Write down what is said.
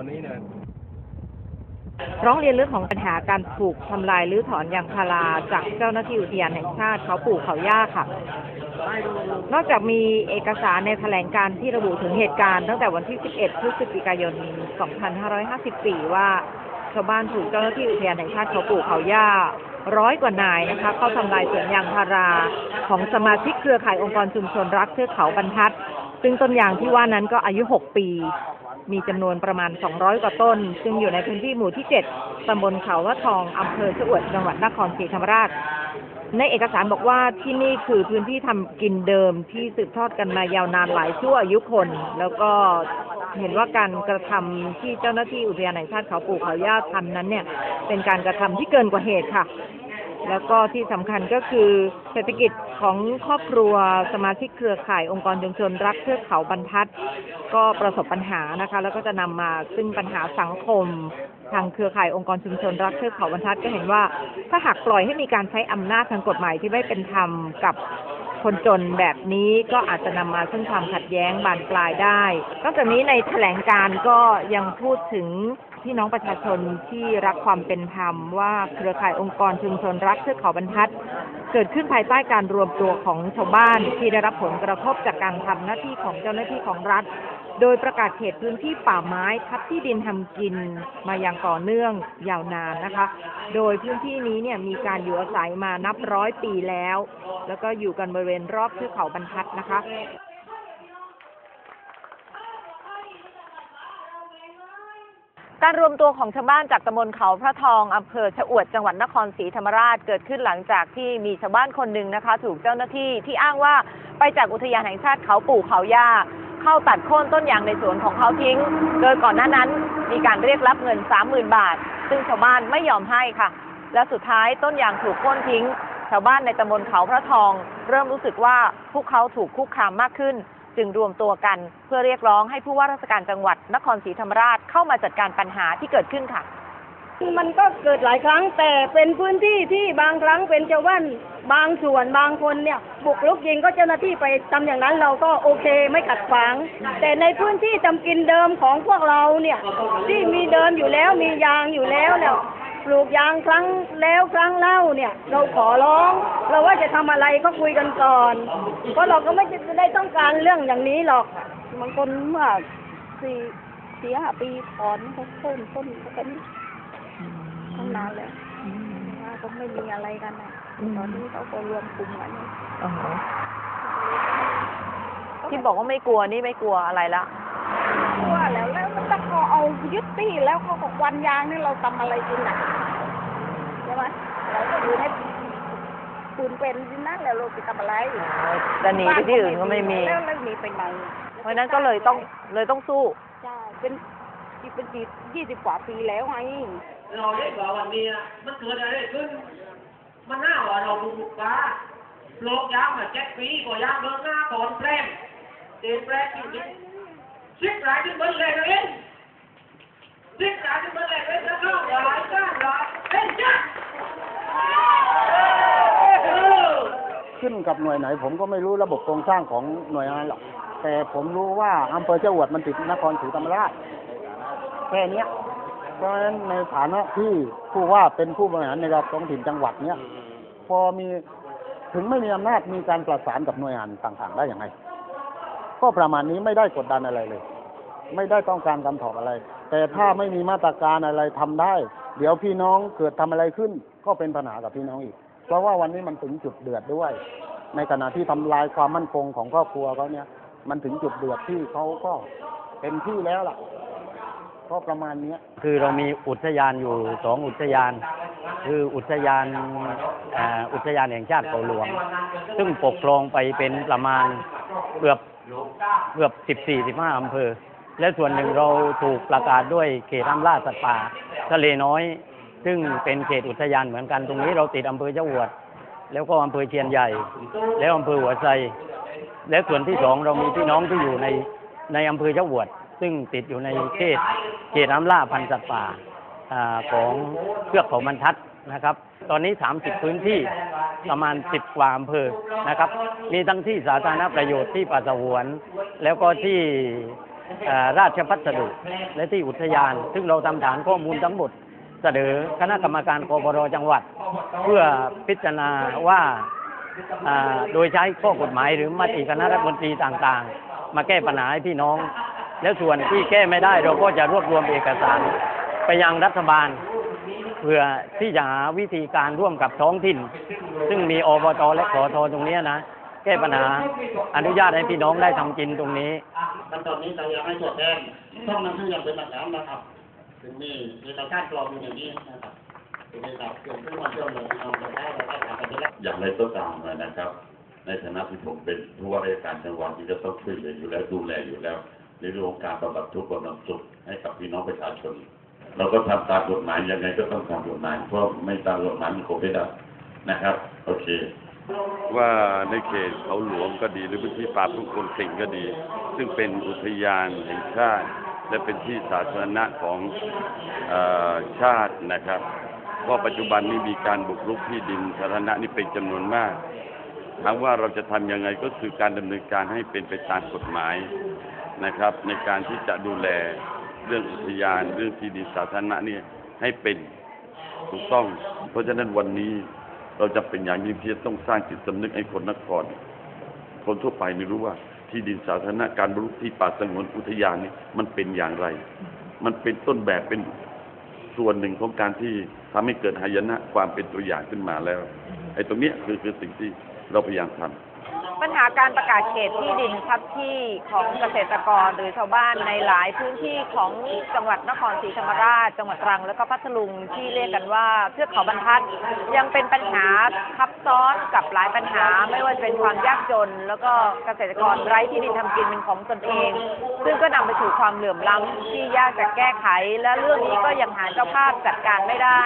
อนนี้เนี่ยร้องเรียนเรื่องของปัญหาการถูกทำลายหรือถอนยางพาราจากเจ้าหน้าที่อุทยานแห่งชาติเขาปู่เขาย่าค่ะ นอกจากมีเอกสารในแถลงการที่ระบุถึงเหตุการณ์ตั้งแต่วันที่ 11 พฤศจิกายน 2554 ว่าชาวบ้านถูกเจ้าหน้าที่อุทยานแห่งชาติเขาปู่เขาย่าร้อยกว่านายนะคะเข้าทำลายสวนยางพาราของสมาชิกเครือข่ายองค์กรชุมชนรักเทือกเขาบรรทัด ซึ่งต้นยางที่ว่านั้นก็อายุ 6 ปี มีจำนวนประมาณ 200 กว่าต้น ซึ่งอยู่ในพื้นที่หมู่ที่ 7 ตำบลเขาว่าทอง อำเภอชะอวด จังหวัดนครศรีธรรมราช ในเอกสารบอกว่าที่นี่คือพื้นที่ทำกินเดิมที่สืบทอดกันมายาวนานหลายชั่วอายุคน แล้วก็เห็นว่าการกระทำที่เจ้าหน้าที่อุทยานแห่งชาติเขาปู่เขาย่าทำนั้นเนี่ย เป็นการกระทำที่เกินกว่าเหตุค่ะ แล้วก็ที่สำคัญก็คือเศรษฐกิจของครอบครัวสมาชิกเครือข่ายองค์กรชุมชนรักเทือกเขาบรรทัด ก็ประสบปัญหานะคะ แล้วก็จะนำมาซึ่งปัญหาสังคม ทางเครือข่ายองค์กรชุมชนรักเทือกเขาบรรทัดก็เห็นว่า ถ้าหากปล่อยให้มีการใช้อำนาจทางกฎหมายที่ไม่เป็นธรรมกับ คนจนแบบนี้ก็อาจจะนำมาซึ่งความขัดแย้งบานปลายได้นอกจากนี้ในแถลงการก็ยังพูดถึงพี่น้องประชาชนที่รักความเป็นธรรมว่าเครือข่ายองค์กรชุมชนรักเทือกเขาบรรทัด เกิดขึ้นภายใต้การรวมตัวของชาวบ้านที่ได้รับผลกระทบจากการทำหน้าที่ของเจ้าหน้าที่ของรัฐ โดยประกาศเขตพื้นที่ป่าไม้ทับที่ดินทำกินมาอย่างต่อเนื่องยาวนานนะคะ โดยพื้นที่นี้เนี่ยมีการอยู่อาศัยมานับร้อยปีแล้ว แล้วก็อยู่กันบริเวณรอบเทือกเขาบรรทัดนะคะการรวมตัวของชาวบ้านจากตำบลเขาพระทองอำเภอชะอวดจังหวัดนครศรีธรรมราชเกิดขึ้นหลังจากที่มีชาวบ้านคนหนึ่งนะคะ ถูกเจ้าหน้าที่ที่อ้างว่าไปจากอุทยานแห่งชาติเขาปู่เขาย่า เข้าตัดโค่นต้นยางในสวนของเขาทิ้ง โดยก่อนหน้านั้นมีการเรียกรับเงิน 30,000 บาท ซึ่งชาวบ้านไม่ยอมให้ค่ะ และสุดท้ายต้นยางถูกโค่นทิ้ง ชาวบ้านในตำบลเขาพระทอง เริ่มรู้สึกว่าพวกเขาถูกคุกคามมากขึ้น จึงรวมตัวกัน เพื่อเรียกร้องให้ผู้ว่าราชการจังหวัดนครศรีธรรมราชเข้ามาจัดการปัญหาที่เกิดขึ้นค่ะ มันก็เกิดหลายครั้งแต่เป็นพื้นที่ที่บางครั้งเป็นชาวบ้านบางส่วนบางคนเนี่ยบุกรุกยิงก็เจ้าหน้าที่ไปทำอย่างนั้นเราก็โอเคไม่ขัดขวาง แต่ในพื้นที่ทำกินเดิมของพวกเราเนี่ยที่มีเดิมอยู่แล้วมียางอยู่แล้วเนี่ยปลูกยางครั้งแล้วครั้งเล่าเนี่ย เราขอร้อง เราว่าจะทำอะไรก็คุยกันก่อน เพราะเราก็ไม่ได้ต้องการเรื่องอย่างนี้หรอกบางคนเมื่อสี่สี่ห้าปีถอนเขาเพิ่มต้นเขาเป็น ตั้งนานแล้วว่าก็ไม่มีอะไรกันนะอืมตอนนี้เขาก็รวมกลุ่มกันที่บอกว่าไม่กลัวนี่ไม่กลัวอะไรละว่าแล้วแล้วมันถ้าเขาเอายึดที่แล้วเขาก็ควันยางนี่เราทำอะไรกินอะใช่ไหมเราก็อยู่ในปืนเป็นที่นั่นแล้วเราไปทำอะไรจะหนีไปที่อื่นก็ไม่มีแล้วแล้วหนีไปไหนเพราะฉะนั้นก็เลยต้องเลยต้องสู้ใช่เป็น เป็นกี่ยี่สิบกว่าปีแล้วไงเราได้กว่าวันนี้นะมันเกิดอะไรขึ้น มันน้าว่าเราดูบุกฟ้าโลกยางมาเจ็ดปีกว่ายางเดินหน้าก่อนแปรมเดินแปรมจริงๆสิบรายที่เบิ้ลเลยนะเองสิบรายที่เบิ้ลเลยเป็นจะเข้ารายก้านรายเป็นจ้าขึ้นกับหน่วยไหน ผมก็ไม่รู้ระบบโครงสร้างของหน่วยงานหรอก แต่ผมรู้ว่าอำเภอเจ้าอวดมันติดนครศรีธรรมราช แค่เนี้ย เพราะฉะนั้นในฐานะที่ผู้ว่าเป็นผู้บริหารในระดับท้องถิ่นจังหวัดเนี้ยพอมีถึงไม่มีอำนาจมีการประสานกับหน่วยงานต่างๆ ได้อย่างไรก็ประมาณนี้ไม่ได้กดดันอะไรเลย ไม่ได้ต้องการคำตอบอะไร แต่ถ้าไม่มีมาตรการอะไรทำได้ เดี๋ยวพี่น้องเกิดทำอะไรขึ้น ก็เป็นปัญหากับพี่น้องอีก เพราะว่าวันนี้มันถึงจุดเดือดด้วย ในขณะที่ทำลายความมั่นคงของครอบครัวเขาเนี่ย มันถึงจุดเดือดที่เขาก็เต็มที่แล้วล่ะ ก็ประมาณเนี้ย คือเรามีอุทยานอยู่สองอุทยาน คืออุทยานอ่ออุทยานแห่งชาติเขาหลวง ซึ่งปกครองไปเป็นประมาณเกือบเกือบสิบสี่สิบห้าอำเภอ และส่วนหนึ่งเราถูกประกาศด้วยเขตห้ามล่าสัตว์ป่าทะเลน้อย ซึ่งเป็นเขตอุทยานเหมือนกันตรงนี้เราติดอำเภอเจ้าหวด แล้วก็อำเภอเชียนใหญ่ แล้วอำเภอหัวไซและส่วนที่สองเรามีพี่น้องที่อยู่ในในอำเภอเจ้าหวด ซึ่งติดอยู่ในเขตเขตน้ำล่าพันธุ์สัตว์ป่าของเทือกเขาบรรทัดนะครับ ตอนนี้ 30 พื้นที่ประมาณ 10 กว่าอำเภอนะครับ มีทั้งที่สาธารณประโยชน์ที่ป่าสงวน แล้วก็ที่ราชพัสดุและที่อุทยาน ซึ่งเราทำฐานข้อมูลทั้งหมดเสนอคณะกรรมการกบรจังหวัด เพื่อพิจารณาว่าอ่าโดยใช้ข้อกฎหมายหรือมติคณะรัฐมนตรีต่างๆ มาแก้ปัญหาให้พี่น้อง แล้วส่วนที่แก้ไม่ได้เราก็จะรวบรวมเอกสารไปยังรัฐบาล เพื่อที่จะหาวิธีการร่วมกับท้องถิ่น ซึ่งมีอบตและขอทตรงเนี้ยนะแก้ปัญหาอนุญาตให้พี่น้องได้ทำกินตรงนี้ขั้นตอนนี้เรายังไม่ตรวจแทนต้องนำชื่ออย่างเป็นหลักฐานนะครับถึงมีเอกสารปลอมอยู่ในนี้นะครับถึงได้ครับเกิดขึ้นมาเชื่อมโยงพี่น้องเราได้เราได้ทำกันไปแล้วอย่างไรก็ตามนะครับ ในฐานะที่ผมเป็นผู้ว่าราชการจังหวัดที่จะต้องช่วยเหลืออยู่แล้วดูแลอยู่แล้ว ในเรื่องขอการบำบัดทุกข์บำบัดสุขให้กับพี่น้องประชาชน เราก็ทำตามกฎหมายยังไงก็ต้องตามกฎหมายเพราะไม่ตามกฎหมายมันคงไม่ได้นะครับ โอเค ว่าในเขตเขาหลวงก็ดีหรือพื้นที่ป่าทุ่งคนสิงก็ดี ซึ่งเป็นอุทยานแห่งชาติ และเป็นที่สาธารณะของอชาตินะครับเพราะปัจจุบันนี้มีการบุกรุกที่ดินสาธารณะนี่เป็นจำนวนมาก ถามว่าเราจะทำยังไงก็คือการดำเนินการให้เป็นไปตามกฎหมายนะครับ ในการที่จะดูแลเรื่องอุทยานเรื่องที่ดินสาธารณะเนี่ยให้เป็นถูกต้อง เพราะฉะนั้นวันนี้เราจะเป็นอย่างยิ่งที่จะต้องสร้างจิตสำนึกให้คนนคร คนทั่วไปไม่รู้ว่าที่ดินสาธารณะการบรรลุที่ป่าสงวนอุทยานนี่มันเป็นอย่างไร มันเป็นต้นแบบเป็นส่วนหนึ่งของการที่ทำให้เกิดหายนะความเป็นตัวอย่างขึ้นมาแล้วไอ้ตรงเนี้ยคือคือสิ่งที่ เราพยายามทำปัญหาการประกาศเขตที่ดินทับที่ของเกษตรกรหรือชาวบ้านในหลายพื้นที่ของจังหวัดนครศรีธรรมราช จังหวัดตรังแล้วก็พัทลุงที่เรียกกันว่าเทือกเขาบรรทัดยังเป็นปัญหาทับซ้อนกับหลายปัญหา ไม่ว่าจะเป็นความยากจน แล้วก็เกษตรกรไร้ที่ดินทำกินเป็นของตนเอง ซึ่งก็นำไปสู่ความเหลื่อมล้ำที่ยากจะแก้ไข และเรื่องนี้ก็ยังหาเจ้าภาพจัดการไม่ได้